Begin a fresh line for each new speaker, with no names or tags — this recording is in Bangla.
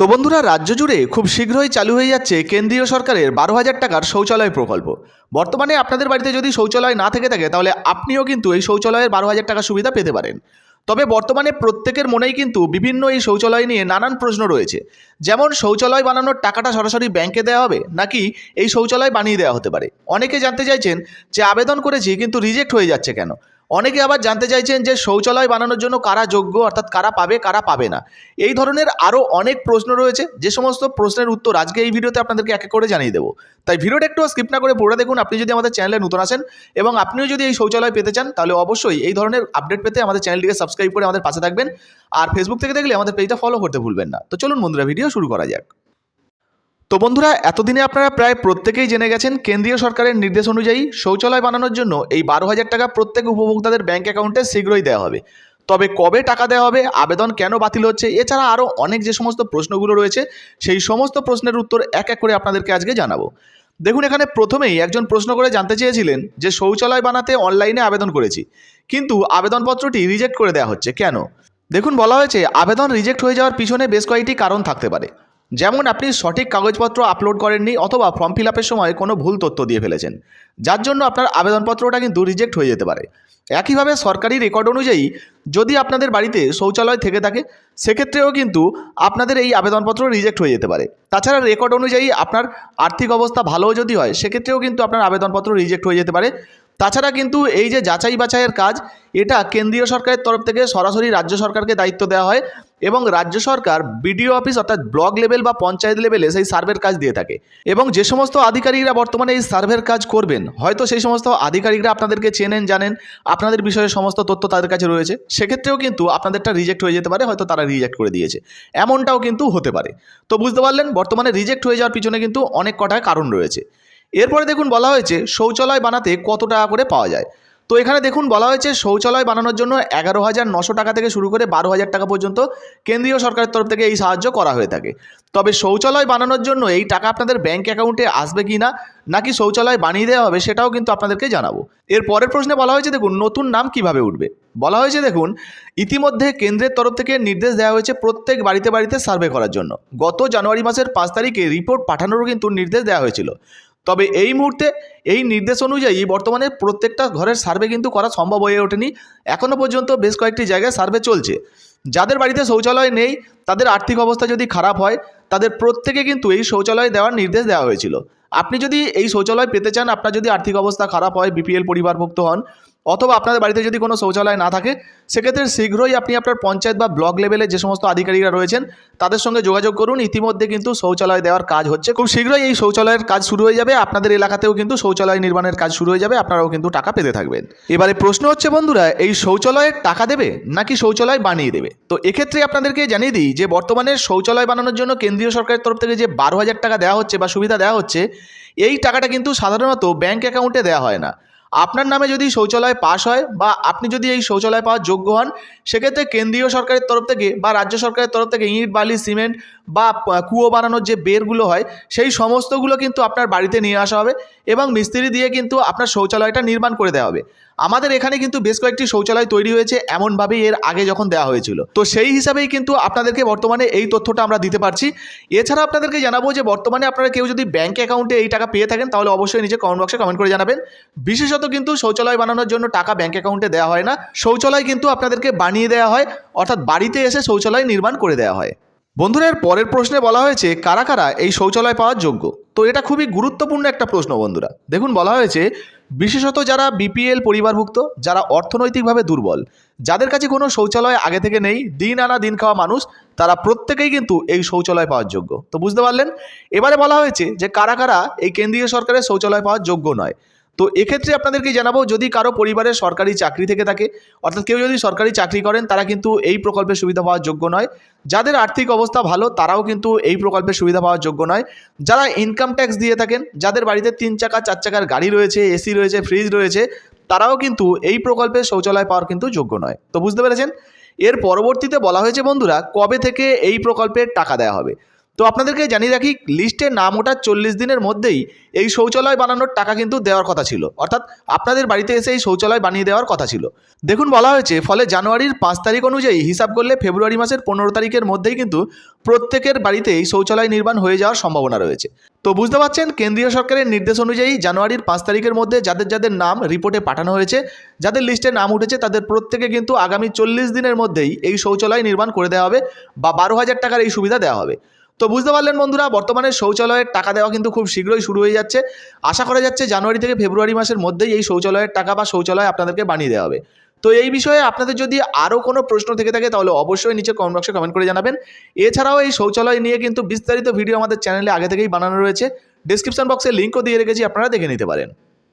তো বন্ধুরা, রাজ্য জুড়ে খুব শীঘ্রই চালু হয়ে যাচ্ছে কেন্দ্রীয় সরকারের বারো হাজার টাকার শৌচালয় প্রকল্প। বর্তমানে আপনাদের বাড়িতে যদি শৌচালয় না থেকে থাকে, তাহলে আপনিও কিন্তু এই শৌচালয়ের বারো হাজার টাকা সুবিধা পেতে পারেন। তবে বর্তমানে প্রত্যেকের মনেই কিন্তু বিভিন্ন এই শৌচালয় নিয়ে নানান প্রশ্ন রয়েছে। যেমন, শৌচালয় বানানোর টাকাটা সরাসরি ব্যাংকে দেওয়া হবে, নাকি এই শৌচালয় বানিয়ে দেওয়া হতে পারে? অনেকে জানতে চাইছেন যে, আবেদন করেছি কিন্তু রিজেক্ট হয়ে যাচ্ছে কেন? অনেকে আবার জানতে চাইছেন যে শৌচালয় বানানোর জন্য কারা যোগ্য, অর্থাৎ কারা পাবে কারা পাবে না। এই ধরনের আরও অনেক প্রশ্ন রয়েছে। যে সমস্ত প্রশ্নের উত্তর আজকে এই ভিডিওতে আপনাদেরকে এক এক করে জানিয়ে দেবো। তাই ভিডিওটা একটু স্কিপ না করে পুরো দেখুন। আপনি যদি আমাদের চ্যানেলে নতুন আসেন এবং আপনিও যদি এই শৌচালয় পেতে চান, তাহলে অবশ্যই এই ধরনের আপডেট পেতে আমাদের চ্যানেলটিকে সাবস্ক্রাইব করে আমাদের পাশে থাকবেন। আর ফেসবুক থেকে দেখলে আমাদের পেজটা ফলো করতে ভুলবেন না। তো চলুন বন্ধুরা ভিডিও শুরু করা যাক। তো বন্ধুরা, এতদিনে আপনারা প্রায় প্রত্যেকেই জেনে গেছেন কেন্দ্রীয় সরকারের নির্দেশ অনুযায়ী শৌচালয় বানানোর জন্য এই বারো হাজার টাকা প্রত্যেক উপভোক্তাদের ব্যাংক অ্যাকাউন্টে শীঘ্রই দেওয়া হবে। তবে কবে টাকা দেওয়া হবে, আবেদন কেন বাতিল হচ্ছে, এছাড়া আরও অনেক যে সমস্ত প্রশ্নগুলো রয়েছে, সেই সমস্ত প্রশ্নের উত্তর এক এক করে আপনাদেরকে আজকে জানাব। দেখুন, এখানে প্রথমেই একজন প্রশ্ন করে জানতে চেয়েছিলেন যে শৌচালয় বানাতে অনলাইনে আবেদন করেছি, কিন্তু আবেদনপত্রটি রিজেক্ট করে দেওয়া হচ্ছে কেন? দেখুন, বলা হয়েছে, আবেদন রিজেক্ট হয়ে যাওয়ার পিছনে বেশ কয়েকটি কারণ থাকতে পারে। যেমন আপনি সঠিক কাগজপত্র আপলোড করেননি অথবা ফর্ম ফিল আপের সময় কোনো ভুল তথ্য দিয়ে ফেলেছেন। যার জন্য আপনার আবেদনপত্রটা কিন্তু রিজেক্ট হয়ে যেতে পারে। একইভাবে সরকারি রেকর্ড অনুযায়ী যদি আপনাদের বাড়িতে শৌচালয় থেকে থাকে, সেক্ষেত্রেও কিন্তু আপনাদের এই আবেদনপত্র রিজেক্ট হয়ে যেতে পারে। তাছাড়া রেকর্ড অনুযায়ী আপনার আর্থিক অবস্থা ভালোও যদি হয়, সেক্ষেত্রেও কিন্তু আপনার আবেদনপত্র রিজেক্ট হয়ে যেতে পারে। তাছাড়া কিন্তু এই যে যাচাই বাছাইয়ের কাজ, এটা কেন্দ্রীয় সরকারের তরফ থেকে সরাসরি রাজ্য সরকারকে দায়িত্ব দেওয়া হয়। এবং রাজ্য সরকার বিডিও অফিস অর্থাৎ ব্লক লেভেল বা পঞ্চায়েত লেভেলে সেই সার্ভের কাজ দিয়ে থাকে। এবং যে সমস্ত আধিকারিকরা বর্তমানে এই সার্ভের কাজ করবেন, হয়তো সেই সমস্ত আধিকারিকরা আপনাদেরকে চেনেন, জানেন, আপনাদের বিষয়ে সমস্ত তথ্য তাদের কাছে রয়েছে, সেক্ষেত্রেও কিন্তু আপনাদেরটা রিজেক্ট হয়ে যেতে পারে, হয়তো তারা রিজেক্ট করে দিয়েছে। এমনটাও কিন্তু হতে পারে। তো বুঝতে পারলেন, বর্তমানে রিজেক্ট হয়ে যাওয়ার পিছনে কিন্তু অনেক কটা কারণ রয়েছে। এরপরে দেখুন বলা হয়েছে, শৌচালয় বানাতে কত টাকা করে পাওয়া যায়? তো এখানে দেখুন বলা হয়েছে শৌচালয় বানানোর জন্য এগারো হাজার নশো টাকা থেকে শুরু করে বারো হাজার টাকা পর্যন্ত কেন্দ্রীয় সরকারের তরফ থেকে এই সাহায্য করা হয়ে থাকে। তবে শৌচালয় বানানোর জন্য এই টাকা আপনাদের ব্যাংক অ্যাকাউন্টে আসবে কি না নাকি শৌচালয় বানিয়ে দেওয়া হবে সেটাও কিন্তু আপনাদেরকে জানাব। এর পরের প্রশ্নে বলা হয়েছে দেখুন নতুন নাম কীভাবে উঠবে? বলা হয়েছে দেখুন, ইতিমধ্যে কেন্দ্রের তরফ থেকে নির্দেশ দেওয়া হয়েছে প্রত্যেক বাড়িতে বাড়িতে সার্ভে করার জন্য। গত জানুয়ারি মাসের পাঁচ তারিখে রিপোর্ট পাঠানোরও কিন্তু নির্দেশ দেওয়া হয়েছিল। তবে এই মুহূর্তে এই নির্দেশ অনুযায়ী বর্তমানে প্রত্যেকটা ঘরের সার্ভে কিন্তু করা সম্ভব হয়ে ওঠেনি। এখনও পর্যন্ত বেশ কয়েকটি জায়গায় সার্ভে চলছে। যাদের বাড়িতে শৌচালয় নেই, তাদের আর্থিক অবস্থা যদি খারাপ হয়, তাদের প্রত্যেকে কিন্তু এই শৌচালয় দেওয়ার নির্দেশ দেওয়া হয়েছিল। আপনি যদি এই শৌচালয় পেতে চান, আপনার যদি আর্থিক অবস্থা খারাপ হয় বিপিএল পরিবারভুক্ত হন অথবা আপনাদের বাড়িতে যদি কোনো শৌচালয় না থাকে, সেক্ষেত্রে শীঘ্রই আপনি আপনার পঞ্চায়েত বা ব্লক লেভেলে যে সমস্ত আধিকারিকরা রয়েছেন, তাদের সঙ্গে যোগাযোগ করুন। ইতিমধ্যে কিন্তু শৌচালয় দেওয়ার কাজ হচ্ছে। খুব শীঘ্রই এই শৌচালয়ের কাজ শুরু হয়ে যাবে। আপনাদের এলাকাতেও কিন্তু শৌচালয় নির্মাণের কাজ শুরু হয়ে যাবে। আপনারাও কিন্তু টাকা পেতে থাকবেন। এবারে প্রশ্ন হচ্ছে, বন্ধুরা, এই শৌচালয়ের টাকা দেবে নাকি শৌচালয় বানিয়ে দেবে? তো এক্ষেত্রে আপনাদেরকে জানিয়ে দিই যে, বর্তমানে শৌচালয় বানানোর জন্য কেন্দ্রীয় সরকারের তরফ থেকে যে বারো হাজার টাকা দেওয়া হচ্ছে বা সুবিধা দেওয়া হচ্ছে, এই টাকাটা কিন্তু সাধারণত ব্যাংক অ্যাকাউন্টে দেওয়া হয় না। আপনার নামে যদি শৌচালয় পাশ হয় বা আপনি যদি এই শৌচালয় পাওয়ার যোগ্য হন, সেক্ষেত্রে কেন্দ্রীয় সরকারের তরফ থেকে বা রাজ্য সরকারের তরফ থেকে ইট, বালি, সিমেন্ট বা কুয়ো বানানোর যে বেরগুলো হয়, সেই সমস্তগুলো কিন্তু আপনার বাড়িতে নিয়ে আসা হবে এবং মিস্ত্রি দিয়ে কিন্তু আপনার শৌচালয়টা নির্মাণ করে দেওয়া হবে। আমাদের এখানে কিন্তু বেশ কয়েকটি শৌচালয় তৈরি হয়েছে এমনভাবেই এর আগে যখন দেওয়া হয়েছিল। তো সেই হিসাবেই কিন্তু আপনাদেরকে বর্তমানে এই তথ্যটা আমরা দিতে পারছি। এছাড়া আপনাদেরকে জানাব যে বর্তমানে আপনারা কেউ যদি ব্যাঙ্ক অ্যাকাউন্টে এই টাকা পেয়ে থাকেন, তাহলে অবশ্যই নিচে কমেন্ট বক্সে কমেন্ট করে জানাবেন। বিশেষত কিন্তু শৌচালয় বানানোর জন্য টাকা ব্যাঙ্ক অ্যাকাউন্টে দেওয়া হয় না। শৌচালয় কিন্তু আপনাদেরকে বানিয়ে দেওয়া হয়, অর্থাৎ বাড়িতে এসে শৌচালয় নির্মাণ করে দেওয়া হয়। বন্ধুরা, এর পরের প্রশ্নে বলা হয়েছে, কারা কারা এই শৌচালয় পাওয়ার যোগ্য? তো এটা খুবই গুরুত্বপূর্ণ একটা প্রশ্ন, বন্ধুরা। দেখুন, বলা হয়েছে, বিশেষত যারা বিপিএল পরিবারভুক্ত, যারা অর্থনৈতিকভাবে দুর্বল, যাদের কাছে কোনো শৌচালয় আগে থেকে নেই, দিন আনা দিন খাওয়া মানুষ, তারা প্রত্যেকেই কিন্তু এই শৌচালয় পাওয়ার যোগ্য। তো বুঝতে পারলেন? এবারে বলা হয়েছে যে, কারা কারা এই কেন্দ্রীয় সরকারের শৌচালয় পাওয়ার যোগ্য নয়? তো এক্ষেত্রে আপনাদেরকে জানাব, যদি কারও পরিবারের সরকারি চাকরি থেকে থাকে, অর্থাৎ কেউ যদি সরকারি চাকরি করেন, তারা কিন্তু এই প্রকল্পের সুবিধা পাওয়ার যোগ্য নয়। যাদের আর্থিক অবস্থা ভালো, তারাও কিন্তু এই প্রকল্পের সুবিধা পাওয়ার যোগ্য নয়। যারা ইনকাম ট্যাক্স দিয়ে থাকেন, যাদের বাড়িতে তিন চাকা, চার চাকার গাড়ি রয়েছে এসি রয়েছে ফ্রিজ রয়েছে, তারাও কিন্তু এই প্রকল্পের শৌচালয় পাওয়ার কিন্তু যোগ্য নয়। তো বুঝতে পেরেছেন? এর পরবর্তীতে বলা হয়েছে, বন্ধুরা, কবে থেকে এই প্রকল্পের টাকা দেওয়া হবে? তো আপনাদেরকে জানিয়ে রাখি লিস্টে নাম ওঠার চল্লিশ দিনের মধ্যেই এই শৌচালয় বানানোর টাকা কিন্তু দেওয়ার কথা ছিল। অর্থাৎ আপনাদের বাড়িতে এসে এই শৌচালয় বানিয়ে দেওয়ার কথা ছিল। দেখুন, বলা হয়েছে, ফলে জানুয়ারির পাঁচ তারিখ অনুযায়ী হিসাব করলে ফেব্রুয়ারি মাসের পনেরো তারিখের মধ্যেই কিন্তু প্রত্যেকের বাড়িতেই শৌচালয় নির্মাণ হয়ে যাওয়ার সম্ভাবনা রয়েছে। তো বুঝতে পারছেন, কেন্দ্রীয় সরকারের নির্দেশ অনুযায়ী জানুয়ারির পাঁচ তারিখের মধ্যে যাদের যাদের নাম রিপোর্টে পাঠানো হয়েছে, যাদের লিস্টে নাম উঠেছে, তাদের প্রত্যেকে কিন্তু আগামী চল্লিশ দিনের মধ্যেই এই শৌচালয় নির্মাণ করে দেওয়া হবে বা বারো হাজার টাকার এই সুবিধা দেওয়া হবে। তো বুঝতে পারলেন বন্ধুরা, বর্তমানে শৌচালয়ের টাকা দেওয়া কিন্তু খুব শীঘ্রই শুরু হয়ে যাচ্ছে। আশা করা যাচ্ছে জানুয়ারি থেকে ফেব্রুয়ারি মাসের মধ্যেই এই শৌচালয়ের টাকা বা শৌচালয় আপনাদেরকে বানিয়ে দেওয়া হবে। তো এই বিষয়ে আপনাদের যদি আরও কোনো প্রশ্ন থেকে থাকে, তাহলে অবশ্যই নিচে কমেন্ট বক্সে কমেন্ট করে জানাবেন। এছাড়াও এই শৌচালয় নিয়ে কিন্তু বিস্তারিত ভিডিও আমাদের চ্যানেলে আগে থেকেই বানানো রয়েছে। ডিসক্রিপশন বক্সে লিঙ্কও দিয়ে রেখেছি, আপনারা দেখে নিতে পারেন।